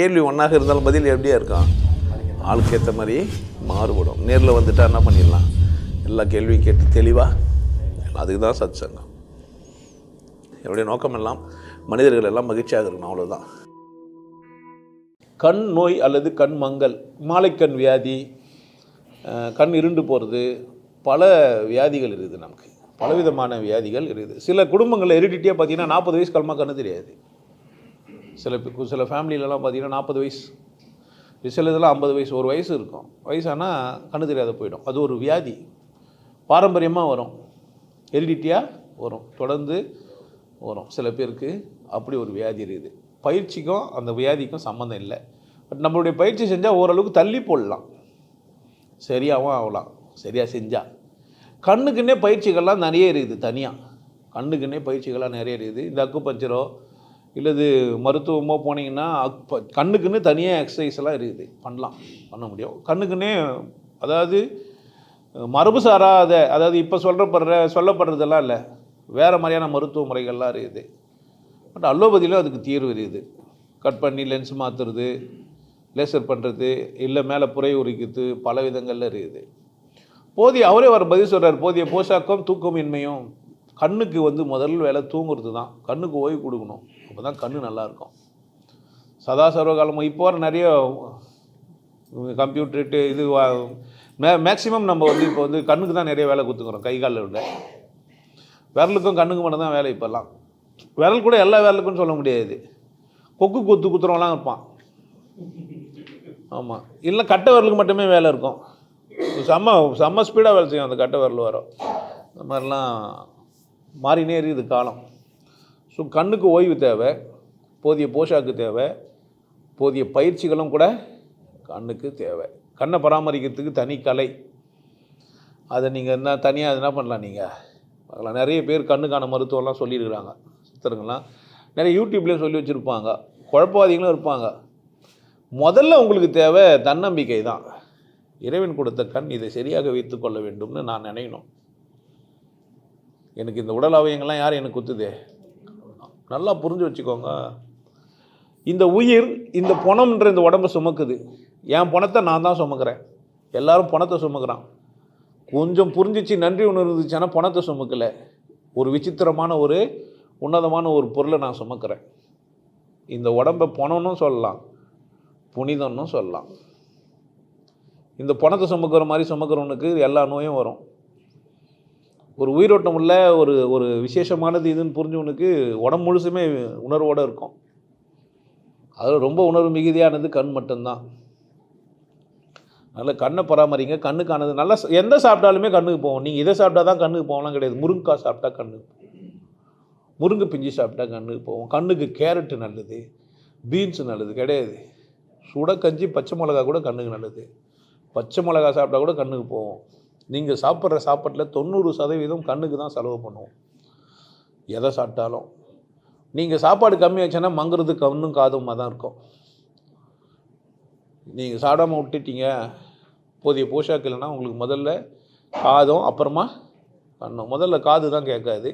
கேள்வி ஒன்றாக இருந்தாலும் பதில் எப்படியா இருக்கும்? ஆளுக்கு ஏற்ற மாதிரி மாறுபடும். நேரில் வந்துட்டா என்ன பண்ணிடலாம்? எல்லா கேள்வியும் கேட்டு தெளிவாக அதுக்கு தான் சத் சங்கம் என்னுடைய நோக்கம் எல்லாம் மனிதர்கள் எல்லாம் மகிழ்ச்சியாக இருக்கணும் அவ்வளோதான் கண் நோய் அல்லது கண் மங்கல் மாலைக்கண் வியாதி கண் இருண்டு போகிறது பல வியாதிகள் இருக்குது நமக்கு. பலவிதமான வியாதிகள் இருக்குது. சில குடும்பங்களில் ஹெரிடிட்டியாக பார்த்தீங்கன்னா நாற்பது வயசு கல்மா கண்ணு தெரியாது. சில சில ஃபேமிலிலலாம் பார்த்தீங்கன்னா நாற்பது வயசு. சில இதெல்லாம் ஐம்பது வயசு ஒரு வயசு இருக்கும். வயசானால் கண்ணு தெரியாத போயிடும். அது ஒரு வியாதி. பாரம்பரியமாக வரும். ஹெரிடிட்டியாக வரும். தொடர்ந்து வரும். சில பேருக்கு அப்படி ஒரு வியாதி இருக்குது. பயிற்சிக்கும் அந்த வியாதிக்கும் சம்மந்தம் இல்லை. பட் நம்மளுடைய பயிற்சி செஞ்சால் ஓரளவுக்கு தள்ளி போடலாம். சரியாகவும் ஆகலாம். சரியாக செஞ்சால் கண்ணுக்குன்னே பயிற்சிகள்லாம் நிறைய இருக்குது தனியாக கண்ணுக்குன்னே பயிற்சிகள்லாம் நிறைய இருக்குது. இந்த அக்கு பஞ்சரோ இல்லது மருத்துவமோ போனீங்கன்னா அப்போ கண்ணுக்குன்னு தனியாக எக்ஸசைஸ் எல்லாம் இருக்குது. பண்ணலாம். பண்ண முடியும். கண்ணுக்குன்னே அதாவது மரபு சாராத அதாவது இப்போ சொல்கிறப்படுற சொல்லப்படுறதெல்லாம் இல்லை. வேறு மாதிரியான மருத்துவ முறைகள்லாம் இருக்குது. பட் அலோபதியிலும் அதுக்கு தீர்வு இருக்குது. கட் பண்ணி லென்ஸ் மாற்றுறது லேசர் பண்ணுறது இல்லை மேலே புரை உரிக்கிறது பல விதங்களில் இருக்குது. போதிய அவரே வர பதில் சொல்கிறார் போதிய போஷாக்கம் தூக்கமின்மையும் கண்ணுக்கு வந்து முதல் வேலை தூங்குறது தான் கண்ணுக்கு ஓய்வு கொடுக்கணும். அப்போ தான் கண்ணு நல்லாயிருக்கும் சதா சர்வகாலமும் இப்போ வர நிறைய கம்ப்யூட்டர்ட்டு இது மே மேக்ஸிமம் நம்ம வந்து இப்போ வந்து கண்ணுக்கு தான் நிறைய வேலை கொடுத்துக்கிறோம் கை காலில் விட விரலுக்கும் கண்ணுக்கு மட்டும் தான் வேலை இப்போல்லாம். விரல் கூட எல்லா விரலுக்கும் சொல்ல முடியாது. கொக்கு குத்து குத்துறவங்களாம் இருப்பான். ஆமாம் இல்லை கட்டை விரலுக்கு மட்டுமே வேலை இருக்கும். செம்ம செம்ம ஸ்பீடாக வேலை செய்யும் அந்த கட்டை விரல் வரும். இந்த மாதிரிலாம் மாறினே இருக்குது காலம். ஸோ கண்ணுக்கு ஓய்வு தேவை போதிய போஷாக்கு தேவை போதிய பயிற்சிகளும் கூட கண்ணுக்கு தேவை. கண்ணை பராமரிக்கிறதுக்கு தனி கலை. அதை நீங்கள் என்ன தனியாக என்ன பண்ணலாம் நீங்கள் பார்க்கலாம். நிறைய பேர் கண்ணுக்கான மருத்துவம்லாம் சொல்லியிருக்கிறாங்க. சித்தருங்கள்லாம் நிறைய யூடியூப்லேயும் சொல்லி வச்சுருப்பாங்க. குழப்பவாதிகளும் இருப்பாங்க. முதல்ல உங்களுக்கு தேவை தன்னம்பிக்கை தான். இறைவன் கொடுத்த கண் இதை சரியாக வைத்து கொள்ள வேண்டும்னு நான் நினைக்கணும். எனக்கு இந்த உடல் அவயங்கள்லாம் யார் எனக்கு குத்துதே? நல்லா புரிஞ்சு வச்சுக்கோங்க. இந்த உயிர் இந்த பணம்ன்ற இந்த உடம்பை சுமக்குது. என் பணத்தை நான் தான் சுமக்கிறேன். எல்லாரும் பணத்தை சுமக்கிறான். கொஞ்சம் புரிஞ்சிச்சு நன்றி உணர்வு இருந்துச்சுன்னா பணத்தை சுமக்கலை. ஒரு விசித்திரமான ஒரு உன்னதமான ஒரு பொருளை நான் சுமக்கிறேன். இந்த உடம்பை பணம்னு சொல்லலாம் புனிதம்னு சொல்லலாம். இந்த பணத்தை சுமக்கிற மாதிரி சுமக்கிறவனுக்கு எல்லா நோயும் வரும். ஒரு உயிரோட்டம் உள்ள ஒரு ஒரு விசேஷமானது இதுன்னு புரிஞ்சவனுக்கு உடம்பு முழுசுமே உணர்வோடு இருக்கும். அதில் ரொம்ப உணர்வு மிகுதியானது கண் மட்டும்தான். அதனால் கண்ணை பராமரிங்க. கண்ணுக்கானது நல்லா எந்த சாப்பிட்டாலுமே கண்ணுக்கு போவோம். நீங்கள் இதை சாப்பிட்டா தான் கண்ணுக்கு போகலாம் கிடையாது. முருங்கைக்காய் சாப்பிட்டா கண்ணுக்கு போகும். முருங்கை பிஞ்சு சாப்பிட்டா கண்ணுக்கு போவோம். கண்ணுக்கு கேரட்டு நல்லது. பீன்ஸ் நல்லது. கிடையாது. சுட கஞ்சி பச்சை மிளகா கூட கண்ணுக்கு நல்லது. பச்சை மிளகா சாப்பிட்டா கூட கண்ணுக்கு போவோம். நீங்கள் சாப்பிட்ற சாப்பாட்டில் தொண்ணூறு சதவீதம் கண்ணுக்கு தான் செலவு பண்ணுவோம். எதை சாப்பிட்டாலும். நீங்கள் சாப்பாடு கம்மி வச்சேன்னா மங்குறது கண்ணும் காதுமாக தான் இருக்கும். நீங்கள் சாப்பிடாம விட்டுட்டீங்க போதிய போஷாக்கு இல்லைன்னா உங்களுக்கு முதல்ல காதும் அப்புறமா கண்ணும். முதல்ல காது தான் கேட்காது.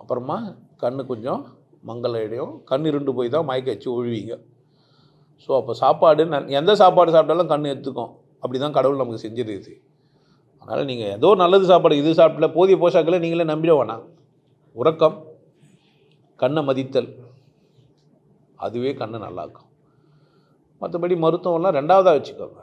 அப்புறமா கண்ணு கொஞ்சம் மங்கலாயிடும் கண் இருண்டு போய் தான் மயக்க வச்சு ஒழுவீங்க. ஸோ அப்போ சாப்பாடு எந்த சாப்பாடு சாப்பிட்டாலும் கண் எடுத்துக்கும். அப்படி தான் கடவுள் நமக்கு செஞ்சிருக்குது. அதனால் நீங்கள் ஏதோ நல்லது சாப்பாடு இது சாப்பிடல போதிய போஷாக்கில் நீங்களே நம்பிட வேணாம். உறக்கம் கண்ணை மதித்தல் அதுவே கண்ணை நல்லாக்கும். மற்றபடி மருத்துவம்லாம் ரெண்டாவதாக வச்சுக்கோங்க.